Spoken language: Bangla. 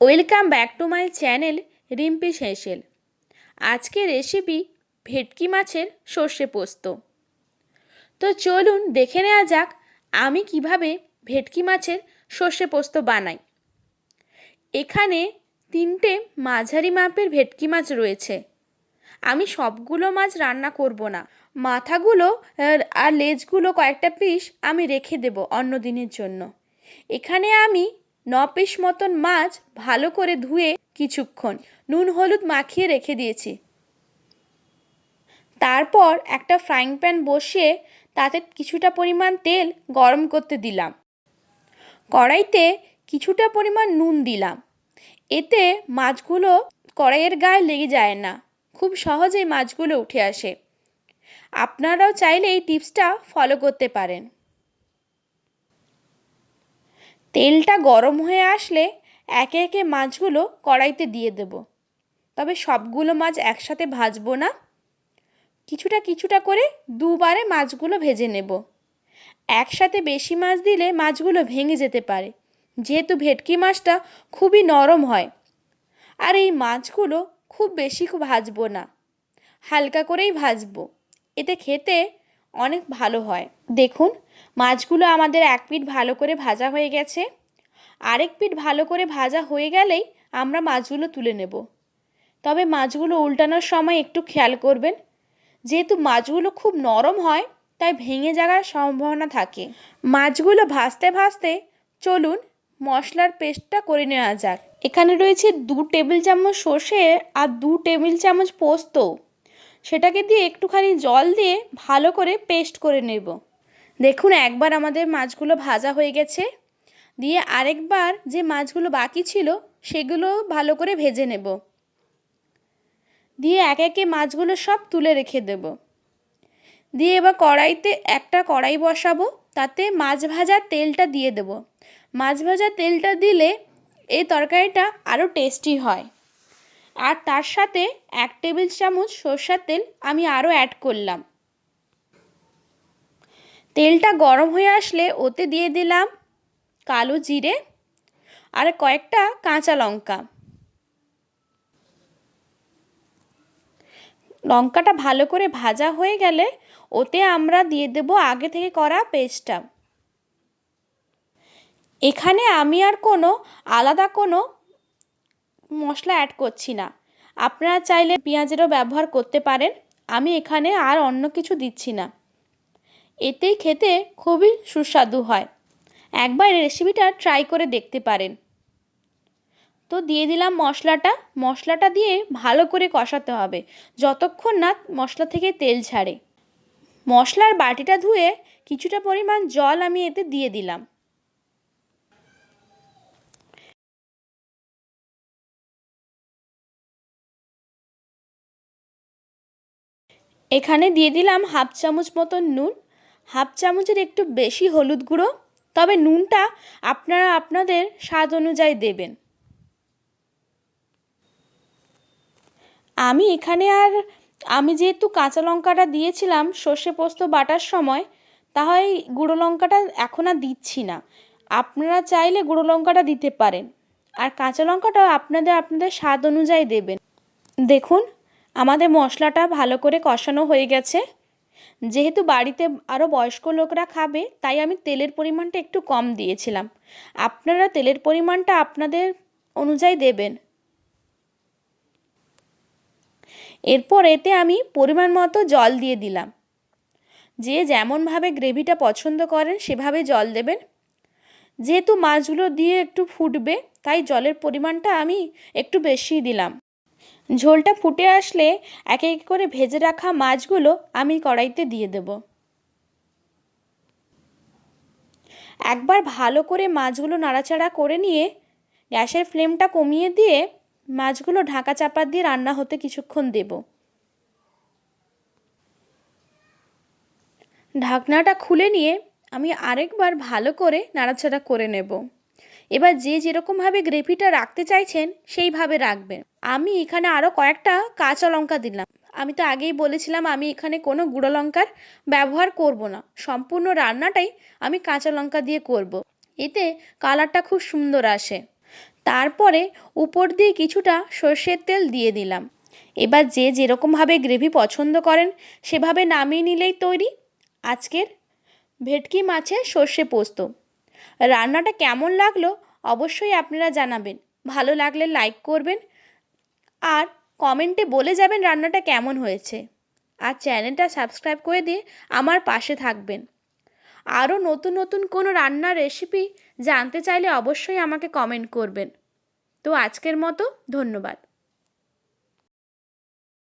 Welcome back to my channel Rimpi হেসেল আজকের রেসিপি ভেটকি মাছের সর্ষে পোস্ত। তো চলুন দেখে নেওয়া যাক আমি কীভাবে ভেটকি মাছের সর্ষে পোস্ত বানাই। এখানে তিনটে মাঝারি মাপের ভেটকি মাছ রয়েছে। আমি সবগুলো মাছ রান্না করব না। মাথাগুলো আর লেজগুলো কয়েকটা পিস আমি রেখে দেব অন্য দিনের জন্য। এখানে আমি ন পিস মতন মাছ ভালো করে ধুয়ে কিছুক্ষণ নুন হলুদ মাখিয়ে রেখে দিয়েছি। তারপর একটা ফ্রাইং প্যান বসিয়ে তাতে কিছুটা পরিমাণ তেল গরম করতে দিলাম। কড়াইতে কিছুটা পরিমাণ নুন দিলাম। এতে মাছগুলো কড়াইয়ের গায়ে লেগে যায় না। খুব সহজেই মাছগুলো উঠে আসে। আপনারাও চাইলে এই টিপসটা ফলো করতে পারেন। তেলটা গরম হয়ে আসলে একে একে মাছগুলো কড়াইতে দিয়ে দেব। তবে সবগুলো মাছ একসাথে ভাজবো না। কিছুটা কিছুটা করে দুবারে মাছগুলো ভেজে নেব। একসাথে বেশি মাছ দিলে মাছগুলো ভেঙে যেতে পারে। যেহেতু ভেটকি মাছটা খুবই নরম হয়। আর এই মাছগুলো খুব বেশি ভাজবো না। হালকা করেই ভাজবো। এতে খেতে অনেক ভালো হয়। দেখুন, মাছগুলো আমাদের এক পিঠ ভালো করে ভাজা হয়ে গেছে। আরেক পিঠ ভালো করে ভাজা হয়ে গেলেই আমরা মাছগুলো তুলে নেব। তবে মাছগুলো উল্টানোর সময় একটু খেয়াল করবেন, যেহেতু মাছগুলো খুব নরম হয়, তাই ভেঙে যাওয়ার সম্ভাবনা থাকে। মাছগুলো ভাজতে ভাজতে চলুন মশলার পেস্টটা করে নেওয়া যাক। এখানে রয়েছে দু টেবিল চামচ সর্ষে আর দু টেবিল চামচ পোস্ত। সেটাকে দিয়ে একটুখানি জল দিয়ে ভালো করে পেস্ট করে নেব। দেখুন, একবার আমাদের মাছগুলো ভাজা হয়ে গেছে। দিয়ে আরেকবার যে মাছগুলো বাকি ছিল, সেগুলো ভালো করে ভেজে নেব। দিয়ে এক একে মাছগুলো সব তুলে রেখে দেব। দিয়ে এবার কড়াইতে একটা কড়াই বসাবো, তাতে মাছ ভাজার তেলটা দিয়ে দেব। মাছ ভাজার তেলটা দিলে এই তরকারিটা আরও টেস্টি হয়। আর তার সাথে এক টেবিল চামচ সর্ষার তেল আমি আরও অ্যাড করলাম। তেলটা গরম হয়ে আসলে ওতে দিয়ে দিলাম কালো জিরে আর কয়েকটা কাঁচা লঙ্কা। লঙ্কাটা ভালো করে ভাজা হয়ে গেলে ওতে আমরা দিয়ে দেব আগে থেকে করা পেস্টটা। এখানে আমি আর কোনো আলাদা কোনো মশলা অ্যাড করছি না। আপনারা চাইলে পেঁয়াজেরও ব্যবহার করতে পারেন, আমি এখানে আর অন্য কিছু দিচ্ছি না। এতেই খেতে খুবই সুস্বাদু হয়। একবার রেসিপিটা ট্রাই করে দেখতে পারেন। তো দিয়ে দিলাম মশলাটা। মশলাটা দিয়ে ভালো করে কষাতে হবে, যতক্ষণ না মশলা থেকে তেল ছাড়ে মশলার বাটিটা ধুয়ে কিছুটা পরিমাণ জল আমি এতে দিয়ে দিলাম। এখানে দিয়ে দিলাম হাফ চামচ মতন নুন। হাফ চামচের একটু বেশি হলুদ গুঁড়ো, তবে নুনটা আপনারা আপনাদের স্বাদ অনুযায়ী দেবেন। আমি এখানে আর, আমি যেহেতু কাঁচা লঙ্কাটা দিয়েছিলাম সর্ষে পোস্ত বাটার সময় তাই গুঁড়ো লঙ্কাটা এখন আর দিচ্ছি না। আপনারা চাইলে গুঁড়ো লঙ্কাটা দিতে পারেন। আর কাঁচা লঙ্কাটাও আপনাদের আপনাদের স্বাদ অনুযায়ী দেবেন। দেখুন আমাদের মশলাটা ভালো করে কষানো হয়ে গেছে। যেহেতু বাড়িতে আরও বয়স্ক লোকরা খাবে, তাই আমি তেলের পরিমাণটা একটু কম দিয়েছিলাম। আপনারা তেলের পরিমাণটা আপনাদের অনুযায়ী দেবেন। এরপর এতে আমি পরিমাণ মতো জল দিয়ে দিলাম। যে যেমনভাবে গ্রেভিটা পছন্দ করেন, সেভাবে জল দেবেন। যেহেতু মাছগুলো দিয়ে একটু ফুটবে, তাই জলের পরিমাণটা আমি একটু বেশিই দিলাম। ঝোলটা ফুটে আসলে এক এক করে ভেজে রাখা মাছগুলো আমি কড়াইতে দিয়ে দেব। একবার ভালো করে মাছগুলো নাড়াচাড়া করে নিয়ে গ্যাসের ফ্লেমটা কমিয়ে দিয়ে মাছগুলো ঢাকা চাপা দিয়ে রান্না হতে কিছুক্ষণ দেব। ঢাকনাটা খুলে নিয়ে আমি আরেকবার ভালো করে নাড়াচাড়া করে নেব। এবার যে যেরকমভাবে গ্রেভিটা রাখতে চাইছেন, সেইভাবে রাখবেন। আমি এখানে আরও কয়েকটা কাঁচা লঙ্কা দিলাম। আমি তো আগেই বলেছিলাম, আমি এখানে কোনো গুঁড়ো লঙ্কার ব্যবহার করব না। সম্পূর্ণ রান্নাটাই আমি কাঁচা লঙ্কা দিয়ে করব। এতে কালারটা খুব সুন্দর আসে। তারপরে উপর দিয়ে কিছুটা সর্ষের তেল দিয়ে দিলাম। এবার যে যেরকমভাবে গ্রেভি পছন্দ করেন, সেভাবে নামিয়ে নিলেই তৈরি। আজকের ভেটকি মাছের সর্ষে পোস্ত। রান্নাটা কেমন লাগল অবশ্যই আপনারা জানাবেন। ভালো লাগলে লাইক করবেন আর কমেন্টে বলে যাবেন রান্নাটা কেমন হয়েছে। আর চ্যানেলটা সাবস্ক্রাইব করে দিয়ে আমার পাশে থাকবেন। আরও নতুন নতুন কোনো রান্নার রেসিপি জানতে চাইলে অবশ্যই আমাকে কমেন্ট করবেন। তো আজকের মতো ধন্যবাদ।